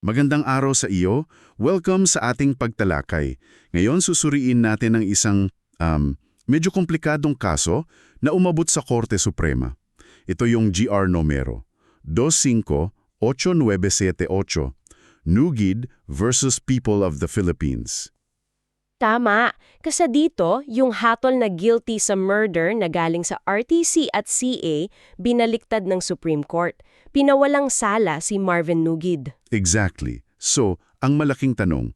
Magandang araw sa iyo. Welcome sa ating pagtalakay. Ngayon susuriin natin ang isang um, medyo komplikadong kaso na umabot sa Korte Suprema. Ito yung GR numero 258978, Nugid versus People of the Philippines. Tama. Kasi dito, yung hatol na guilty sa murder na galing sa RTC at CA, binaliktad ng Supreme Court. Pinawalang sala si Marvin Nugid. Exactly. So, ang malaking tanong,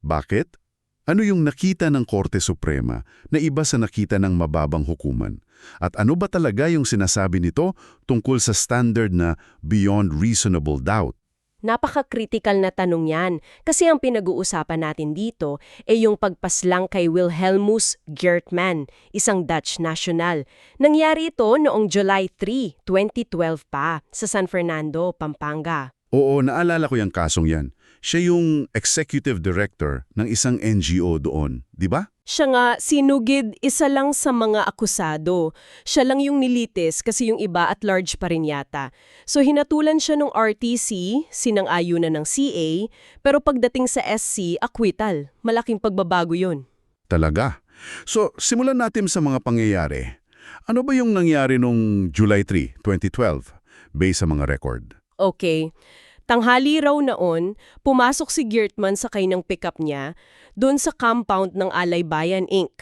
bakit? Ano yung nakita ng Korte Suprema na iba sa nakita ng mababang hukuman? At ano ba talaga yung sinasabi nito tungkol sa standard na beyond reasonable doubt? Napaka-critical na tanong yan kasi ang pinag-uusapan natin dito ay yung pagpaslang kay Wilhelmus Geertman, isang Dutch national. Nangyari ito noong July 3, 2012 pa, sa San Fernando, Pampanga. Oo, naalala ko yung kasong yan. Siya yung executive director ng isang NGO doon, di ba? Siya nga, sinugid, isa lang sa mga akusado. Siya lang yung nilitis kasi yung iba at large pa rin yata. So hinatulan siya ng RTC, sinang-ayunan ng CA, pero pagdating sa SC, acquittal. Malaking pagbabago yun. Talaga. So, simulan natin sa mga pangyayari. Ano ba yung nangyari nung July 3, 2012, based sa mga record? Okay. Tanghali raw noon, pumasok si Geertman sa kanyang pickup niya doon sa compound ng Alay Bayan Inc.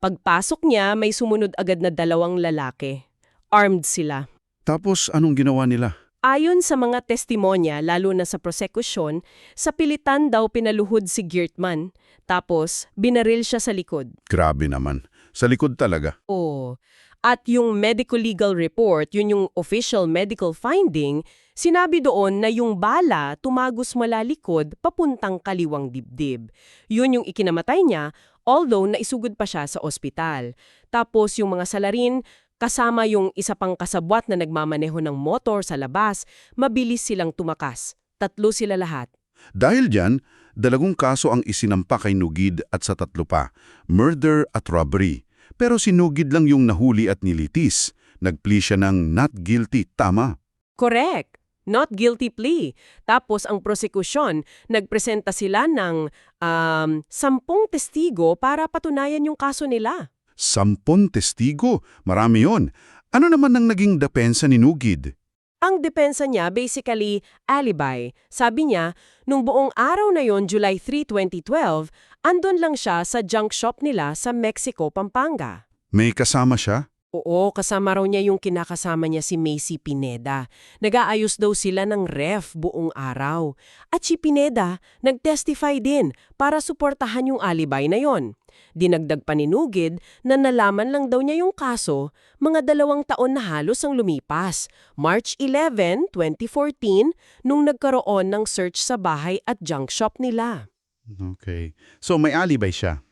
Pagpasok niya, may sumunod agad na dalawang lalaki. Armed sila. Tapos, anong ginawa nila? Ayon sa mga testimonya, lalo na sa prosekusyon, sa pilitan daw pinaluhod si Geertman. Tapos, binaril siya sa likod. Grabe naman. Sa likod talaga. Oo. At yung medical-legal report, yun yung official medical finding, sinabi doon na yung bala tumagos mula likod papuntang kaliwang dibdib. Yun yung ikinamatay niya, although naisugod pa siya sa ospital. Tapos yung mga salarin, kasama yung isa pang kasabwat na nagmamaneho ng motor sa labas, mabilis silang tumakas. Tatlo sila lahat. Dahil dyan, dalagong kaso ang isinampa kay Nugid at sa tatlo pa, murder at robbery. Pero si Nugid lang yung nahuli at nilitis. Nagplea siya ng not guilty, tama. Correct. Not guilty plea. Tapos ang prosekusyon, nagpresenta sila ng um, sampung testigo para patunayan yung kaso nila. Sampon testigo, marami yon. Ano naman ang naging depensa ni Nugid? Ang depensa niya basically alibi. Sabi niya, nung buong araw na yon, July 3, 2012, andon lang siya sa junk shop nila sa Mexico, Pampanga. May kasama siya? Oo, kasama raw niya yung kinakasama niya si Macy Pineda. Nag-aayos daw sila ng ref buong araw. At si Pineda, nag-testify din para suportahan yung alibay na yon. Dinagdag pa ni Nugid na nalaman lang daw niya yung kaso mga dalawang taon na halos ang lumipas. March 11, 2014, nung nagkaroon ng search sa bahay at junk shop nila. Okay. So may alibay siya.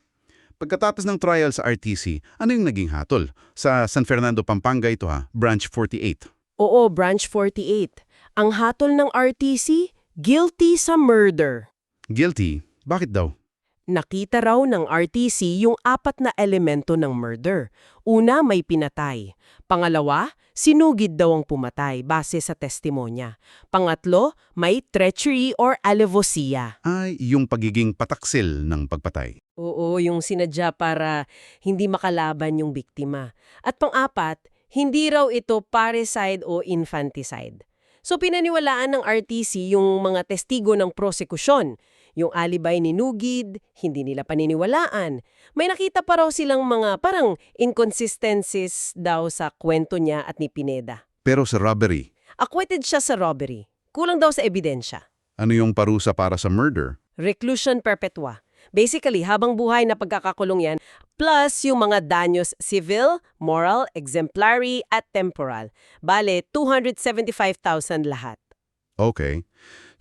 Pagkatapos ng trial sa RTC, ano yung naging hatol? Sa San Fernando, Pampanga ito ha, Branch 48. Oo, Branch 48. Ang hatol ng RTC, guilty sa murder. Guilty? Bakit daw? Nakita raw ng RTC yung apat na elemento ng murder. Una, may pinatay. Pangalawa, sinugid daw ang pumatay base sa testimonya. Pangatlo, may treachery or alevosía. Ay, yung pagiging pataksil ng pagpatay. Oo, yung sinadya para hindi makalaban yung biktima. At pang-apat, hindi raw ito parricide o infanticide. So pinaniwalaan ng RTC yung mga testigo ng prosekusyon. Yung alibay ni Nugid, hindi nila paniniwalaan. May nakita pa raw silang mga parang inconsistencies daw sa kwento niya at ni Pineda. Pero sa robbery, Acquitted siya sa robbery. Kulang daw sa ebidensya. ano yung parusa para sa murder? Reclusion perpetua. Basically, habang buhay na pagkakakulong yan, plus yung mga danyos civil, moral, exemplary, at temporal. Bale, 275,000 lahat. Okay.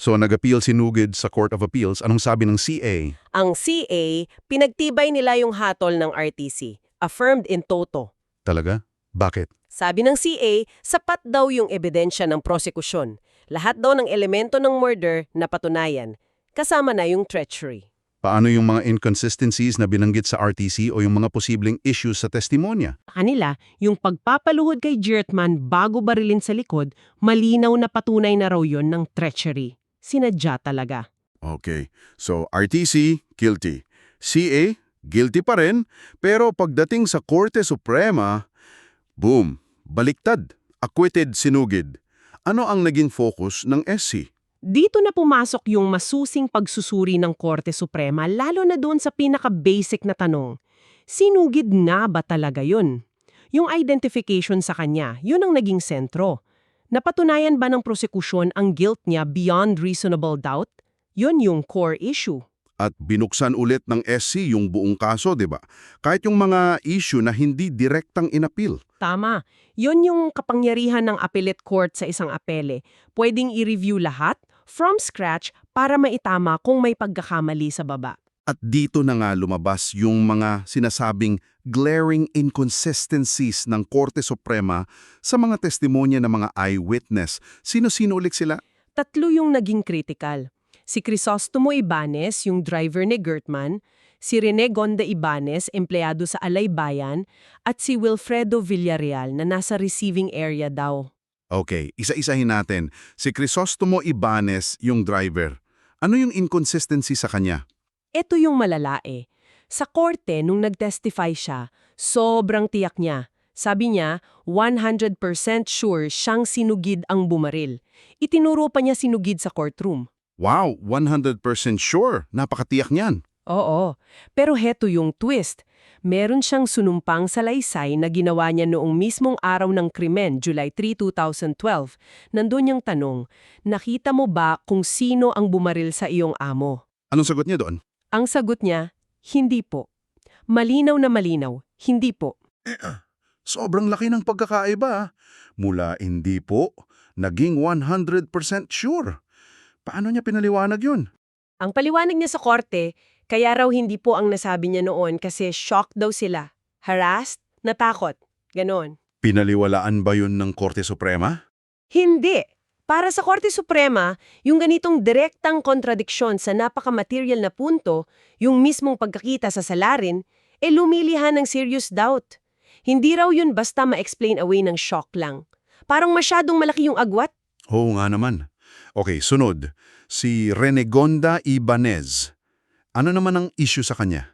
So nag-appeal si Nugid sa Court of Appeals. Anong sabi ng CA? Ang CA, pinagtibay nila yung hatol ng RTC. Affirmed in toto. Talaga? Bakit? Sabi ng CA, sapat daw yung ebidensya ng prosekusyon. Lahat daw ng elemento ng murder na patunayan. Kasama na yung treachery. Paano yung mga inconsistencies na binanggit sa RTC o yung mga posibleng issues sa testimonya? kanila, yung pagpapaluhod kay Geertman bago barilin sa likod, malinaw na patunay na raw yon ng treachery. sinadya talaga. Okay. So, RTC, guilty. CA, guilty pa rin. Pero pagdating sa Korte Suprema, boom, baliktad, acquitted, sinugid. Ano ang naging focus ng SC? Dito na pumasok yung masusing pagsusuri ng Korte Suprema lalo na doon sa pinaka-basic na tanong. Sinugid nga ba talaga yun? Yung identification sa kanya, yun ang naging sentro. Napatunayan ba ng prosekusyon ang guilt niya beyond reasonable doubt? Yun yung core issue. At binuksan ulit ng SC yung buong kaso, di ba? Kahit yung mga issue na hindi direktang inapil. Tama. Yun yung kapangyarihan ng appellate court sa isang apele. Pwedeng i-review lahat from scratch para maitama kung may pagkakamali sa baba. At dito na nga lumabas yung mga sinasabing glaring inconsistencies ng Korte Suprema sa mga testimonya ng mga eyewitness. Sino-sino ulit sila? Tatlo yung naging critical. Si Crisostomo Ibanez, yung driver ni Gertman, si Rene Gonda Ibanez, empleyado sa Alaybayan, at si Wilfredo Villarreal na nasa receiving area daw. Okay, isa-isahin natin. Si Crisostomo Ibanez, yung driver. Ano yung inconsistency sa kanya? Ito yung malalae. Sa korte, nung nag-testify siya, sobrang tiyak niya. Sabi niya, 100% sure siyang sinugid ang bumaril. Itinuro pa niya sinugid sa courtroom. Wow, 100% sure. Napakatiyak niyan. Oo, pero heto yung twist. Meron siyang sunumpang salaysay na ginawa niya noong mismong araw ng krimen, July 3, 2012. Nandun yung tanong, nakita mo ba kung sino ang bumaril sa iyong amo? Anong sagot niya doon? Ang sagot niya, hindi po. Malinaw na malinaw, hindi po. Sobrang laki ng pagkakaiba. ah. Mula hindi po, naging 100% sure. Paano niya pinaliwanag yun? Ang paliwanag niya sa korte, kaya raw hindi po ang nasabi niya noon kasi shocked daw sila. Harassed, natakot, ganon. Pinaliwalaan ba yun ng Korte Suprema? Hindi. Para sa Korte Suprema, yung ganitong direktang kontradiksyon sa napaka-material na punto, yung mismong pagkakita sa salarin, e lumilihan ng serious doubt. Hindi raw yun basta ma-explain away ng shock lang. Parang masyadong malaki yung agwat. Oo nga naman. Okay, sunod. Si Renegonda Ibanez. Ano naman ang issue sa kanya?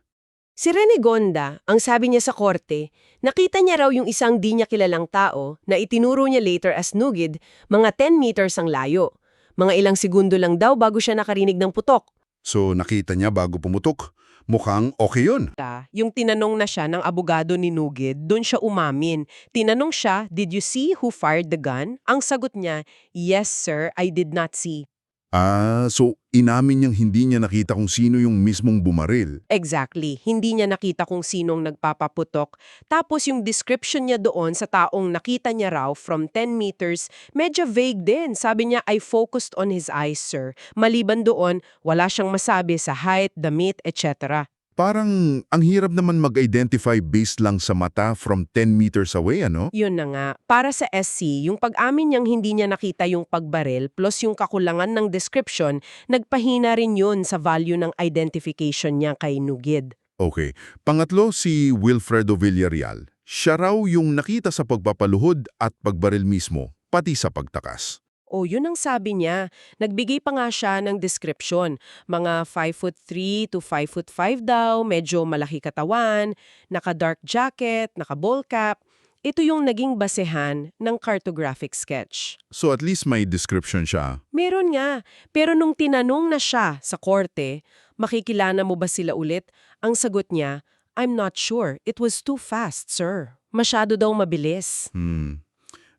Si Rene Gonda, ang sabi niya sa korte, nakita niya raw yung isang di niya kilalang tao na itinuro niya later as nugid, mga 10 meters ang layo. Mga ilang segundo lang daw bago siya nakarinig ng putok. So nakita niya bago pumutok. Mukhang okay yun. Yung tinanong na siya ng abogado ni Nugid, doon siya umamin. Tinanong siya, did you see who fired the gun? Ang sagot niya, yes sir, I did not see. Ah, so inamin niyang hindi niya nakita kung sino yung mismong bumaril. Exactly. Hindi niya nakita kung sinong nagpapaputok. Tapos yung description niya doon sa taong nakita niya raw from 10 meters, medyo vague din. Sabi niya, I focused on his eyes, sir. Maliban doon, wala siyang masabi sa height, damit, etc. Parang ang hirap naman mag-identify based lang sa mata from 10 meters away, ano? Yun na nga. Para sa SC, yung pag-amin niyang hindi niya nakita yung pagbaril plus yung kakulangan ng description, nagpahina rin yun sa value ng identification niya kay Nugid. Okay. Pangatlo, si Wilfredo Villarreal. Siya raw yung nakita sa pagpapaluhod at pagbaril mismo, pati sa pagtakas. O yun ang sabi niya. Nagbigay pa nga siya ng description. Mga 5 foot 3 to 5 foot 5 daw, medyo malaki katawan, naka-dark jacket, naka-ball cap. Ito yung naging basehan ng cartographic sketch. So at least may description siya. Meron nga, pero nung tinanong na siya sa korte, makikilana mo ba sila ulit? Ang sagot niya, I'm not sure. It was too fast, sir. Masyado daw mabilis. Hmm,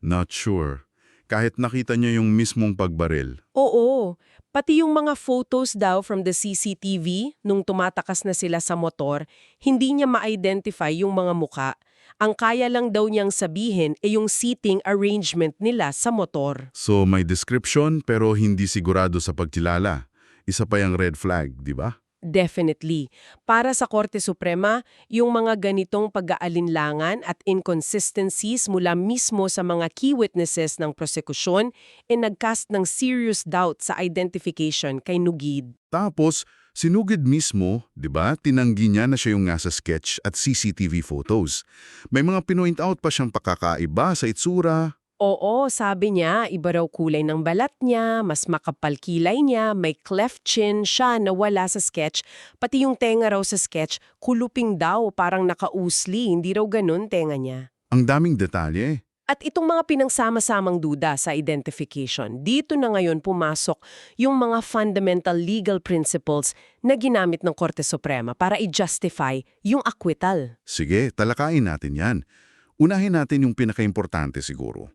not sure. Kahit nakita niya yung mismong pagbaril. Oo, pati yung mga photos daw from the CCTV nung tumatakas na sila sa motor, hindi niya ma-identify yung mga muka. Ang kaya lang daw niyang sabihin ay yung seating arrangement nila sa motor. So may description pero hindi sigurado sa pagkilala. Isa pa yung red flag, di ba? Definitely. Para sa Korte Suprema, yung mga ganitong pag-aalinlangan at inconsistencies mula mismo sa mga key witnesses ng prosekusyon ay nagcast ng serious doubt sa identification kay Nugid. Tapos, sinugid mismo, di ba, tinanggi niya na siya yung nasa sketch at CCTV photos. May mga pinoint out pa siyang pakakaiba sa itsura, Oo, sabi niya, iba raw kulay ng balat niya, mas makapal kilay niya, may cleft chin siya na wala sa sketch, pati yung tenga raw sa sketch, kuluping daw, parang nakausli, hindi raw ganun tenga niya. Ang daming detalye. At itong mga pinangsama-samang duda sa identification, dito na ngayon pumasok yung mga fundamental legal principles na ginamit ng Korte Suprema para i-justify yung acquittal. Sige, talakayin natin yan. Unahin natin yung pinakaimportante siguro.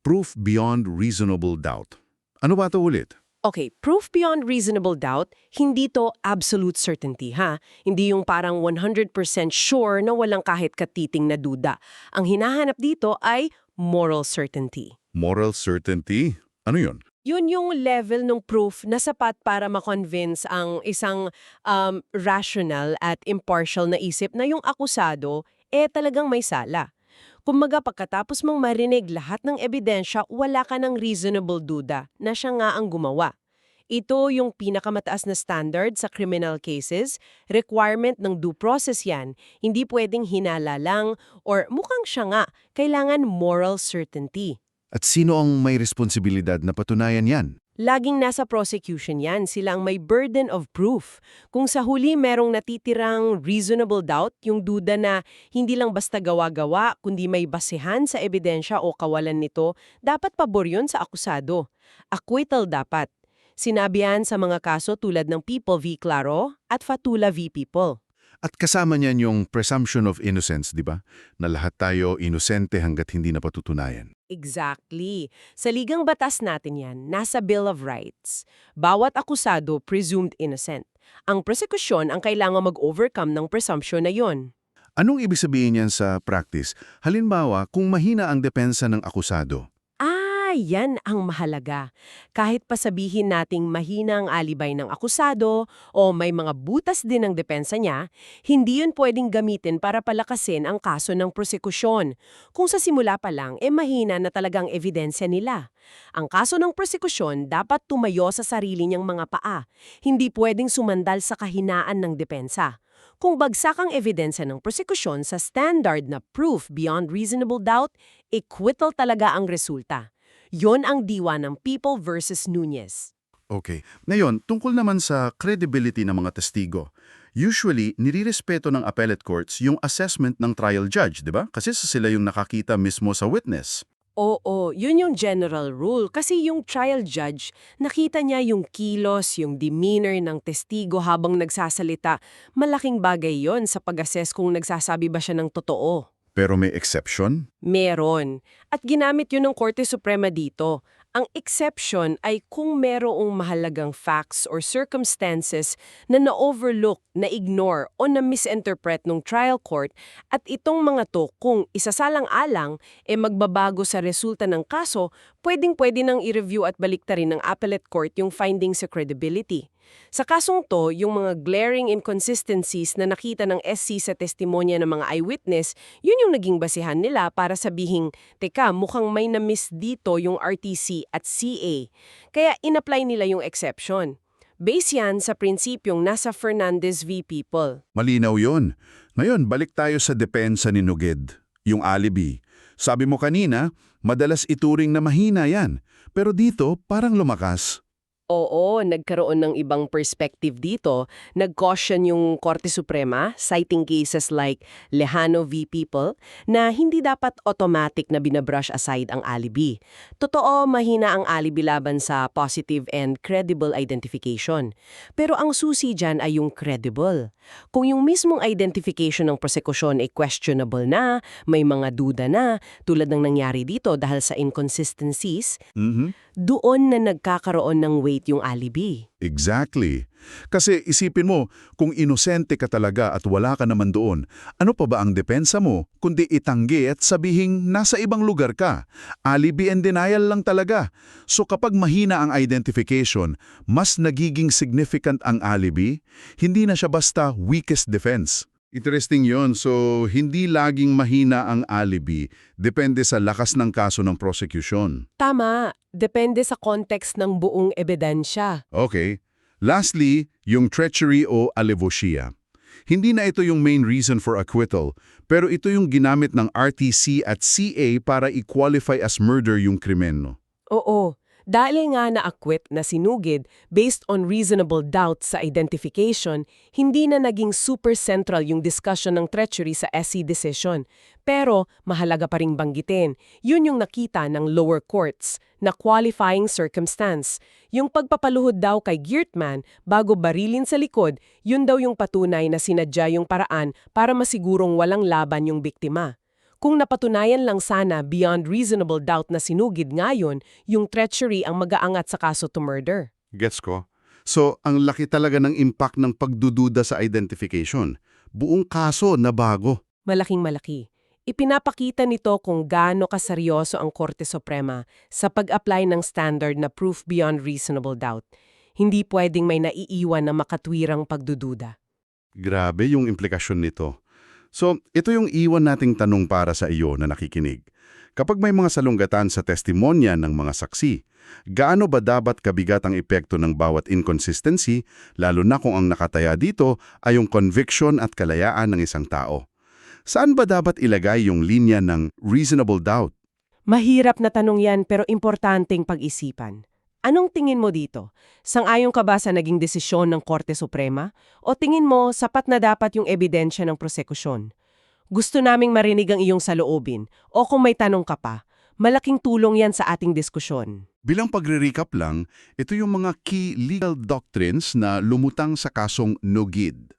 Proof beyond reasonable doubt. Ano ba ito ulit? Okay, proof beyond reasonable doubt, hindi to absolute certainty ha. Hindi yung parang 100% sure na walang kahit katiting na duda. Ang hinahanap dito ay moral certainty. Moral certainty? Ano yun? Yun yung level ng proof na sapat para makonvince ang isang um, rational at impartial na isip na yung akusado eh talagang may sala. Kumbaga pagkatapos mong marinig lahat ng ebidensya, wala ka ng reasonable duda na siya nga ang gumawa. Ito yung pinakamataas na standard sa criminal cases, requirement ng due process yan, hindi pwedeng hinala lang or mukhang siya nga, kailangan moral certainty. At sino ang may responsibilidad na patunayan yan? Laging nasa prosecution yan, silang may burden of proof. Kung sa huli merong natitirang reasonable doubt, yung duda na hindi lang basta gawa-gawa, kundi may basehan sa ebidensya o kawalan nito, dapat pabor yun sa akusado. Acquittal dapat. Sinabi yan sa mga kaso tulad ng People v. Claro at Fatula v. People. At kasama niyan yung presumption of innocence, di ba? Na lahat tayo inosente hanggat hindi napatutunayan. Exactly. Sa ligang batas natin yan, nasa Bill of Rights. Bawat akusado presumed innocent. Ang prosekusyon ang kailangan mag-overcome ng presumption na yon. Anong ibig sabihin yan sa practice? Halimbawa, kung mahina ang depensa ng akusado, Ah, yan ang mahalaga. Kahit pa sabihin nating mahina ang alibay ng akusado o may mga butas din ang depensa niya, hindi yun pwedeng gamitin para palakasin ang kaso ng prosekusyon. Kung sa simula pa lang, eh mahina na talagang ebidensya nila. Ang kaso ng prosekusyon dapat tumayo sa sarili niyang mga paa. Hindi pwedeng sumandal sa kahinaan ng depensa. Kung bagsak ang ebidensya ng prosekusyon sa standard na proof beyond reasonable doubt, acquittal talaga ang resulta. Yon ang diwa ng People versus Nunez. Okay. Ngayon, tungkol naman sa credibility ng mga testigo. Usually, nirirespeto ng appellate courts yung assessment ng trial judge, di ba? Kasi sa sila yung nakakita mismo sa witness. Oo, yun yung general rule. Kasi yung trial judge, nakita niya yung kilos, yung demeanor ng testigo habang nagsasalita. Malaking bagay yon sa pag-assess kung nagsasabi ba siya ng totoo. Pero may exception? Meron. At ginamit yun ng Korte Suprema dito. Ang exception ay kung merong mahalagang facts or circumstances na na-overlook, na-ignore o na-misinterpret ng trial court at itong mga to kung isasalang-alang e magbabago sa resulta ng kaso, pwedeng-pwede nang i-review at baliktarin ng appellate court yung findings sa credibility. Sa kasong to, yung mga glaring inconsistencies na nakita ng SC sa testimonya ng mga eyewitness, yun yung naging basihan nila para sabihing, teka, mukhang may na-miss dito yung RTC at CA. Kaya in-apply nila yung exception. Base yan sa prinsipyong nasa Fernandez v. People. Malinaw yon. Ngayon, balik tayo sa depensa ni Nuged, yung alibi. Sabi mo kanina, madalas ituring na mahina yan. Pero dito, parang lumakas. Oo, nagkaroon ng ibang perspective dito. Nag-caution yung Korte Suprema, citing cases like Lejano v. People, na hindi dapat automatic na binabrush aside ang alibi. Totoo, mahina ang alibi laban sa positive and credible identification. Pero ang susi dyan ay yung credible. Kung yung mismong identification ng prosekusyon ay questionable na, may mga duda na, tulad ng nangyari dito dahil sa inconsistencies, Mhm. doon na nagkakaroon ng weight yung alibi. Exactly. Kasi isipin mo, kung inosente ka talaga at wala ka naman doon, ano pa ba ang depensa mo kundi itanggi at sabihing nasa ibang lugar ka? Alibi and denial lang talaga. So kapag mahina ang identification, mas nagiging significant ang alibi, hindi na siya basta weakest defense. Interesting yon. So, hindi laging mahina ang alibi. Depende sa lakas ng kaso ng prosecution. Tama, depende sa context ng buong ebidensya. Okay. Lastly, yung treachery o alevosía. Hindi na ito yung main reason for acquittal, pero ito yung ginamit ng RTC at CA para i-qualify as murder yung krimen. No? Oo, dahil nga na-acquit na sinugid based on reasonable doubt sa identification, hindi na naging super central yung discussion ng treachery sa SC decision. Pero mahalaga pa ring banggitin, yun yung nakita ng lower courts na qualifying circumstance. Yung pagpapaluhod daw kay Geertman bago barilin sa likod, yun daw yung patunay na sinadya yung paraan para masigurong walang laban yung biktima. Kung napatunayan lang sana beyond reasonable doubt na sinugid ngayon, yung treachery ang mag-aangat sa kaso to murder. Gets ko. So, ang laki talaga ng impact ng pagdududa sa identification. Buong kaso na bago. Malaking malaki. Ipinapakita nito kung gaano kaseryoso ang Korte Suprema sa pag-apply ng standard na proof beyond reasonable doubt. Hindi pwedeng may naiiwan na makatwirang pagdududa. Grabe yung implikasyon nito. So, ito yung iwan nating tanong para sa iyo na nakikinig. Kapag may mga salunggatan sa testimonya ng mga saksi, gaano ba dapat kabigat ang epekto ng bawat inconsistency, lalo na kung ang nakataya dito ay yung conviction at kalayaan ng isang tao? Saan ba dapat ilagay yung linya ng reasonable doubt? Mahirap na tanong yan pero importanteng pag-isipan. Anong tingin mo dito? Sang-ayon ka ba sa naging desisyon ng Korte Suprema? O tingin mo sapat na dapat yung ebidensya ng prosekusyon? Gusto naming marinig ang iyong saloobin o kung may tanong ka pa, malaking tulong yan sa ating diskusyon. Bilang pagre-recap lang, ito yung mga key legal doctrines na lumutang sa kasong Nogid.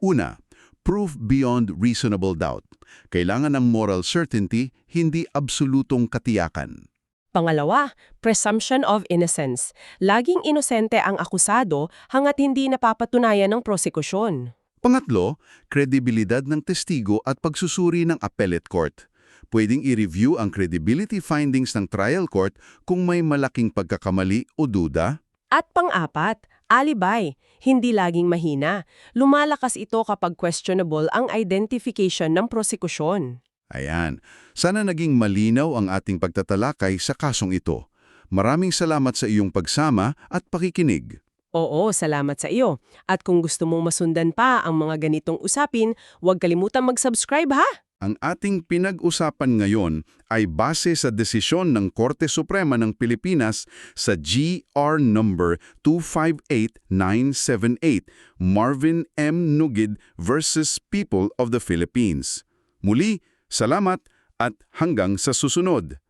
Una, proof beyond reasonable doubt. Kailangan ng moral certainty, hindi absolutong katiyakan. Pangalawa, presumption of innocence. Laging inosente ang akusado hangat hindi napapatunayan ng prosekusyon. Pangatlo, kredibilidad ng testigo at pagsusuri ng appellate court. Pwedeng i-review ang credibility findings ng trial court kung may malaking pagkakamali o duda. At pang-apat, alibay. Hindi laging mahina. Lumalakas ito kapag questionable ang identification ng prosekusyon. Ayan, sana naging malinaw ang ating pagtatalakay sa kasong ito. Maraming salamat sa iyong pagsama at pakikinig. Oo, salamat sa iyo. At kung gusto mong masundan pa ang mga ganitong usapin, huwag kalimutang mag-subscribe ha! Ang ating pinag-usapan ngayon ay base sa desisyon ng Korte Suprema ng Pilipinas sa GR number 258978 Marvin M. Nugid versus People of the Philippines. Muli, salamat at hanggang sa susunod.